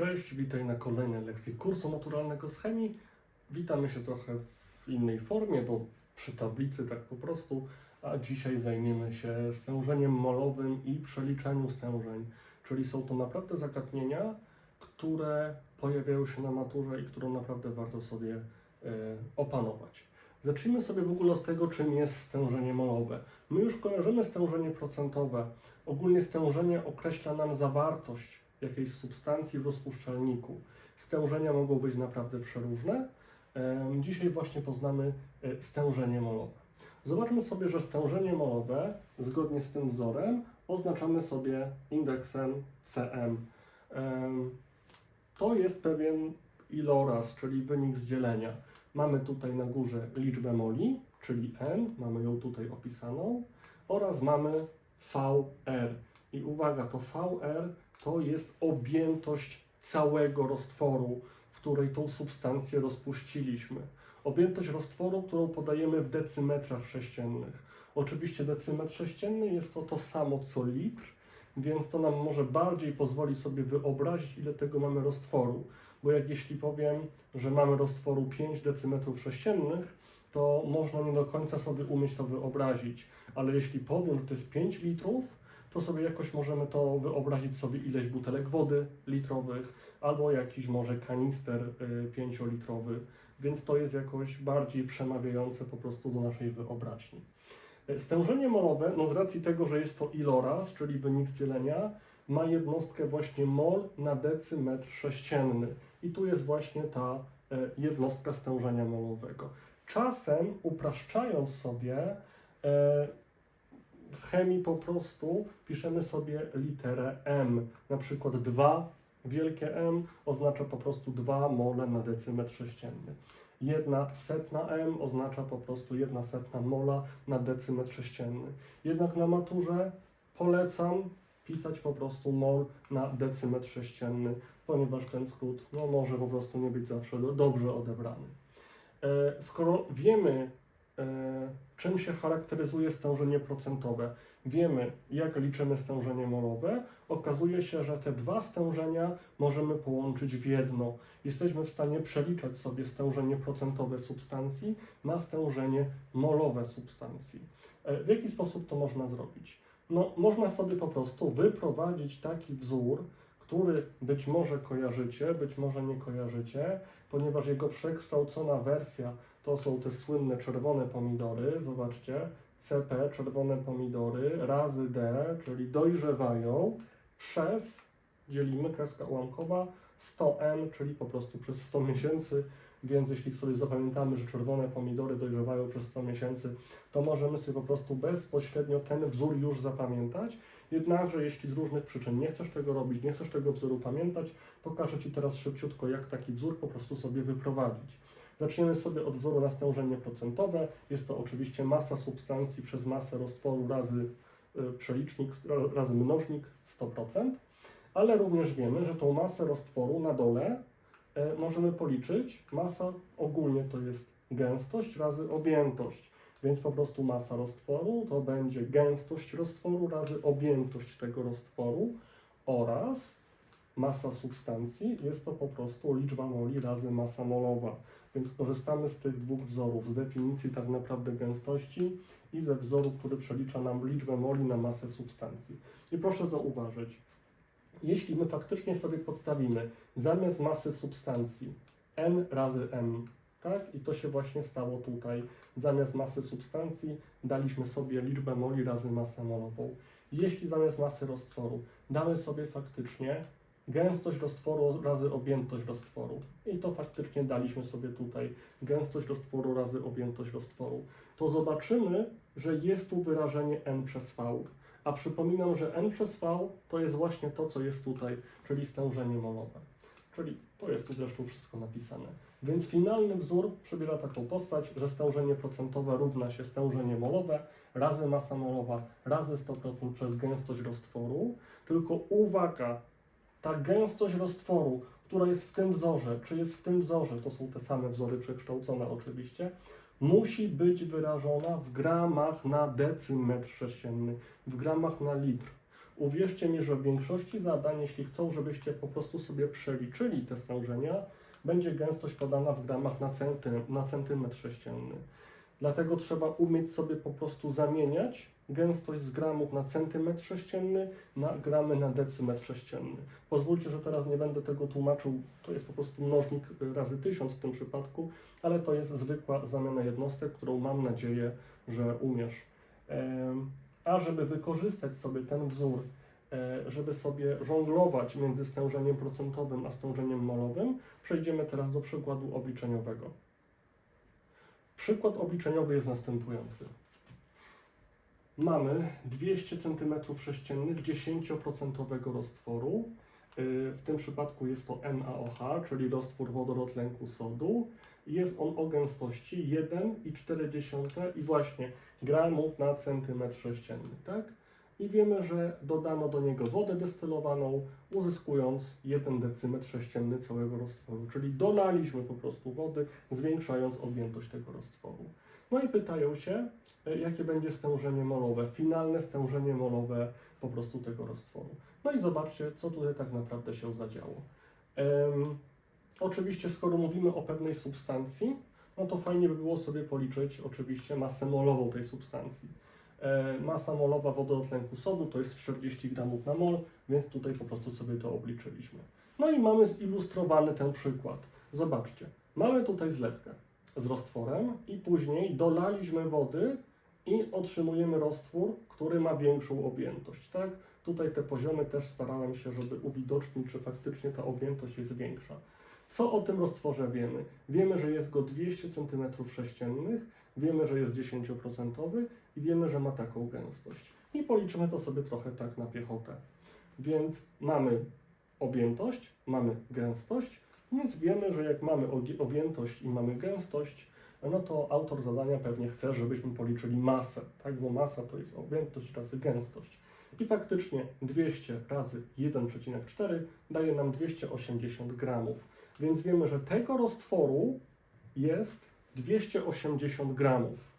Cześć, witaj na kolejnej lekcji kursu naturalnego z chemii. Witamy się trochę w innej formie, bo przy tablicy tak po prostu, a dzisiaj zajmiemy się stężeniem molowym i przeliczeniu stężeń, czyli są to naprawdę zagadnienia, które pojawiają się na maturze i które naprawdę warto sobie e, opanować. Zacznijmy sobie w ogóle od tego, czym jest stężenie molowe. My już kojarzymy stężenie procentowe. Ogólnie stężenie określa nam zawartość jakiejś substancji w rozpuszczalniku. Stężenia mogą być naprawdę przeróżne. Dzisiaj właśnie poznamy e, stężenie molowe. Zobaczmy sobie, że stężenie molowe, zgodnie z tym wzorem, oznaczamy sobie indeksem Cm. To jest pewien iloraz, czyli wynik z dzielenia. Mamy tutaj na górze liczbę moli, czyli n, mamy ją tutaj opisaną, oraz mamy VR. I uwaga, to VR to jest objętość całego roztworu, w której tą substancję rozpuściliśmy. Objętość roztworu, którą podajemy w decymetrach sześciennych. Oczywiście decymetr sześcienny jest to to samo co litr, więc to nam może bardziej pozwoli sobie wyobrazić, ile tego mamy roztworu. Bo jak jeśli powiem, że mamy roztworu 5 decymetrów sześciennych, to można nie do końca sobie umieć to wyobrazić. Ale jeśli powiem, że to jest 5 litrów, to sobie jakoś możemy to wyobrazić sobie ileś butelek wody litrowych, albo jakiś może kanister y, 5-litrowy, więc to jest jakoś bardziej przemawiające po prostu do naszej wyobraźni. Y, Stężenie molowe, no z racji tego, że jest to iloraz, czyli wynik z dzielenia, ma jednostkę właśnie mol na decymetr sześcienny. I tu jest właśnie ta y, jednostka stężenia molowego. Czasem upraszczając sobie, w chemii po prostu piszemy sobie literę M. Na przykład 2 wielkie M oznacza po prostu 2 mole na decymetr sześcienny. Jedna setna M oznacza po prostu jedna setna mola na decymetr sześcienny. Jednak na maturze polecam pisać po prostu mol na decymetr sześcienny, ponieważ ten skrót no, może po prostu nie być zawsze do, dobrze odebrany. E, skoro wiemy, czym się charakteryzuje stężenie procentowe, wiemy, jak liczymy stężenie molowe, okazuje się, że te dwa stężenia możemy połączyć w jedno. Jesteśmy w stanie przeliczać sobie stężenie procentowe substancji na stężenie molowe substancji. E, W jaki sposób to można zrobić? No, można sobie po prostu wyprowadzić taki wzór, który być może kojarzycie, być może nie kojarzycie, ponieważ jego przekształcona wersja to są te słynne czerwone pomidory. Zobaczcie, CP, czerwone pomidory, razy D, czyli dojrzewają przez, dzielimy, kreska ułamkowa, 100N, czyli po prostu przez 100 miesięcy. Więc jeśli sobie zapamiętamy, że czerwone pomidory dojrzewają przez 100 miesięcy, to możemy sobie po prostu bezpośrednio ten wzór już zapamiętać. Jednakże, jeśli z różnych przyczyn nie chcesz tego robić, nie chcesz tego wzoru pamiętać, pokażę Ci teraz szybciutko, jak taki wzór po prostu sobie wyprowadzić. Zaczniemy sobie od wzoru na stężenie procentowe. Jest to oczywiście masa substancji przez masę roztworu razy y, przelicznik, ra- razy mnożnik 100%, ale również wiemy, że tą masę roztworu na dole e, możemy policzyć. Masa ogólnie to jest gęstość razy objętość. Więc po prostu masa roztworu to będzie gęstość roztworu razy objętość tego roztworu oraz masa substancji jest to po prostu liczba moli razy masa molowa. Więc korzystamy z tych dwóch wzorów, z definicji tak naprawdę gęstości i ze wzoru, który przelicza nam liczbę moli na masę substancji. I proszę zauważyć, jeśli my faktycznie sobie podstawimy zamiast masy substancji n razy m, tak? I to się właśnie stało tutaj. Zamiast masy substancji daliśmy sobie liczbę moli razy masę molową. Jeśli zamiast masy roztworu damy sobie faktycznie gęstość roztworu razy objętość roztworu i to faktycznie daliśmy sobie tutaj gęstość roztworu razy objętość roztworu, to zobaczymy, że jest tu wyrażenie n przez v. A przypominam, że n przez v to jest właśnie to, co jest tutaj, czyli stężenie molowe. Czyli to jest tu zresztą wszystko napisane. Więc finalny wzór przybiera taką postać, że stężenie procentowe równa się stężenie molowe razy masa molowa razy 100% przez gęstość roztworu. Tylko uwaga, ta gęstość roztworu, która jest w tym wzorze, czy jest w tym wzorze, to są te same wzory przekształcone oczywiście, musi być wyrażona w gramach na decymetr sześcienny, w gramach na litr. Uwierzcie mi, że w większości zadań, jeśli chcą, żebyście po prostu sobie przeliczyli te stężenia, będzie gęstość podana w gramach na, centy, na centymetr sześcienny. Dlatego trzeba umieć sobie po prostu zamieniać gęstość z gramów na centymetr sześcienny na gramy na decymetr sześcienny. Pozwólcie, że teraz nie będę tego tłumaczył, to jest po prostu mnożnik razy tysiąc w tym przypadku, ale to jest zwykła zamiana jednostek, którą mam nadzieję, że umiesz. A żeby wykorzystać sobie ten wzór, e, żeby sobie żonglować między stężeniem procentowym a stężeniem molowym, przejdziemy teraz do przykładu obliczeniowego. Przykład obliczeniowy jest następujący. Mamy 200 cm3 10% roztworu. Yy, W tym przypadku jest to NaOH, czyli roztwór wodorotlenku sodu. Jest on o gęstości 1,4 i właśnie gramów na centymetr sześcienny, tak? I wiemy, że dodano do niego wodę destylowaną, uzyskując 1 decymetr sześcienny całego roztworu, czyli dolaliśmy po prostu wody, zwiększając objętość tego roztworu. No i pytają się, jakie będzie stężenie molowe, finalne stężenie molowe po prostu tego roztworu. No i zobaczcie, co tutaj tak naprawdę się zadziało. Em, oczywiście, skoro mówimy o pewnej substancji, no to fajnie by było sobie policzyć oczywiście masę molową tej substancji. E, masa molowa wodorotlenku sodu to jest 40 gramów na mol, więc tutaj po prostu sobie to obliczyliśmy. No i mamy zilustrowany ten przykład. Zobaczcie, mamy tutaj zlewkę z roztworem i później dolaliśmy wody i otrzymujemy roztwór, który ma większą objętość, tak? Tutaj te poziomy też starałem się, żeby uwidocznić, czy faktycznie ta objętość jest większa. Co o tym roztworze wiemy? Wiemy, że jest go 200 cm3, wiemy, że jest 10% i wiemy, że ma taką gęstość. I policzymy to sobie trochę tak na piechotę. Więc mamy objętość, mamy gęstość, więc wiemy, że jak mamy objętość i mamy gęstość, no to autor zadania pewnie chce, żebyśmy policzyli masę, tak? Bo masa to jest objętość razy gęstość. I faktycznie 200 razy 1,4 daje nam 280 gramów. Więc wiemy, że tego roztworu jest 280 gramów.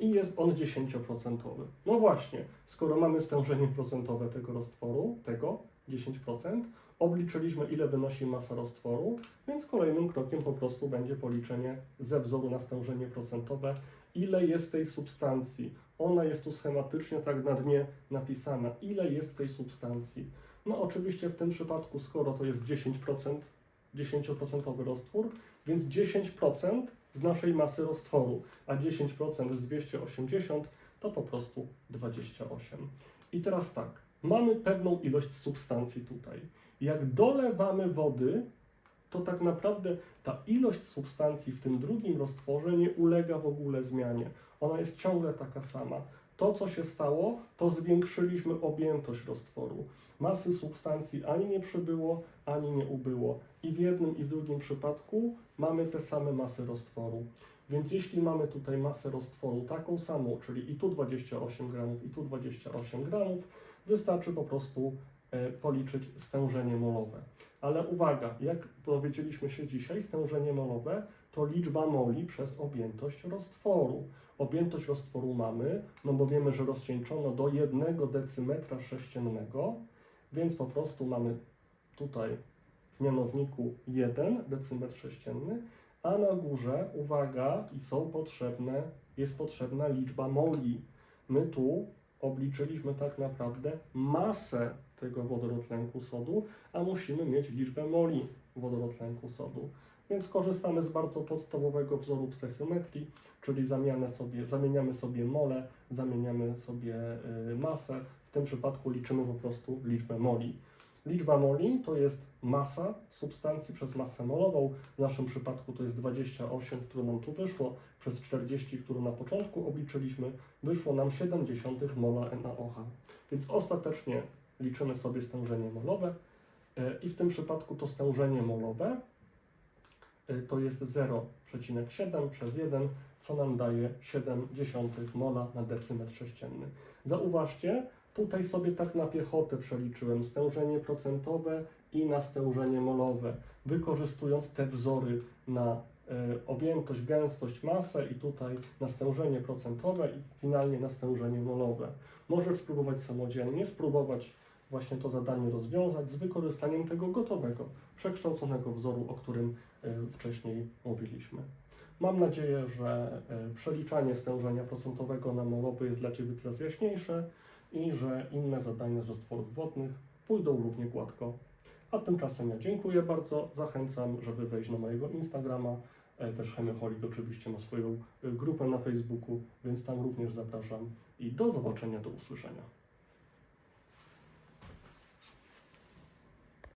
I jest on 10%. No właśnie, skoro mamy stężenie procentowe tego roztworu, tego 10%, obliczyliśmy ile wynosi masa roztworu, więc kolejnym krokiem po prostu będzie policzenie ze wzoru na stężenie procentowe, ile jest tej substancji. Ona jest tu schematycznie tak na dnie napisana, ile jest tej substancji. No oczywiście w tym przypadku, skoro to jest 10%, 10% roztwór, więc 10% z naszej masy roztworu, a 10% z 280 to po prostu 28. I teraz tak, mamy pewną ilość substancji tutaj. Jak dolewamy wody, to tak naprawdę ta ilość substancji w tym drugim roztworze nie ulega w ogóle zmianie. Ona jest ciągle taka sama. To, co się stało, to zwiększyliśmy objętość roztworu. Masy substancji ani nie przybyło, ani nie ubyło. I w jednym i w drugim przypadku mamy te same masy roztworu. Więc jeśli mamy tutaj masę roztworu taką samą, czyli i tu 28 gramów, i tu 28 gramów, wystarczy po prostu policzyć stężenie molowe. Ale uwaga, jak dowiedzieliśmy się dzisiaj, stężenie molowe to liczba moli przez objętość roztworu. Objętość roztworu mamy, no bo wiemy, że rozcieńczono do 1 decymetra sześciennego, więc po prostu mamy tutaj w mianowniku 1 decymetr sześcienny, a na górze, uwaga, i są potrzebne, jest potrzebna liczba moli. My tu obliczyliśmy tak naprawdę masę tego wodorotlenku sodu, a musimy mieć liczbę moli wodorotlenku sodu. Więc korzystamy z bardzo podstawowego wzoru w stechiometrii, czyli sobie, zamieniamy sobie mole, zamieniamy sobie y, masę. W tym przypadku liczymy po prostu liczbę moli. Liczba moli to jest masa substancji przez masę molową. W naszym przypadku to jest 28, które nam tu wyszło, przez 40, którą na początku obliczyliśmy, wyszło nam 0,7 mola NaOH. Więc ostatecznie liczymy sobie stężenie molowe e, i w tym przypadku to stężenie molowe e, to jest 0,7 przez 1, co nam daje 0,7 mola na decymetr sześcienny. Zauważcie, tutaj sobie tak na piechotę przeliczyłem stężenie procentowe i na stężenie molowe, wykorzystując te wzory na y, objętość, gęstość, masę i tutaj na stężenie procentowe i finalnie na stężenie molowe. Możesz spróbować samodzielnie, spróbować właśnie to zadanie rozwiązać z wykorzystaniem tego gotowego, przekształconego wzoru, o którym y, wcześniej mówiliśmy. Mam nadzieję, że y, przeliczanie stężenia procentowego na molowy jest dla Ciebie teraz jaśniejsze i że inne zadania z roztworów wodnych pójdą równie gładko. A tymczasem ja dziękuję bardzo, zachęcam, żeby wejść na mojego Instagrama, e, też Chemioholik oczywiście ma swoją e, grupę na Facebooku, więc tam również zapraszam i do zobaczenia, do usłyszenia.